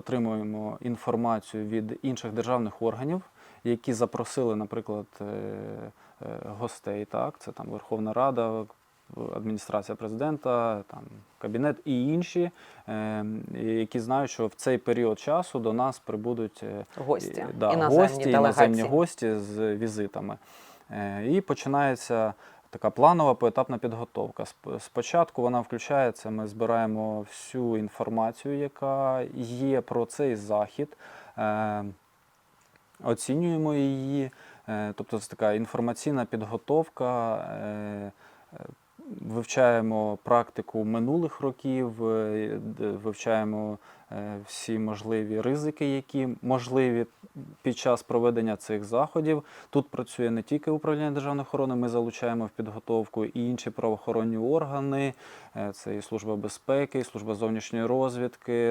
отримуємо інформацію від інших державних органів, які запросили, наприклад, е, е, гостей. Так, це там Верховна Рада, адміністрація президента, там кабінет і інші, е, які знають, що в цей період часу до нас прибудуть Гості, да, іноземні гості, іноземні гості з візитами. І починається така планова поетапна підготовка. Спочатку вона включається, ми збираємо всю інформацію, яка є про цей захід, е, оцінюємо її. Е, Тобто це така інформаційна підготовка. е, Вивчаємо практику минулих років, вивчаємо всі можливі ризики, які можливі під час проведення цих заходів. Тут працює не тільки управління державної охорони, ми залучаємо в підготовку і інші правоохоронні органи, е, це і служба безпеки, і служба зовнішньої розвідки,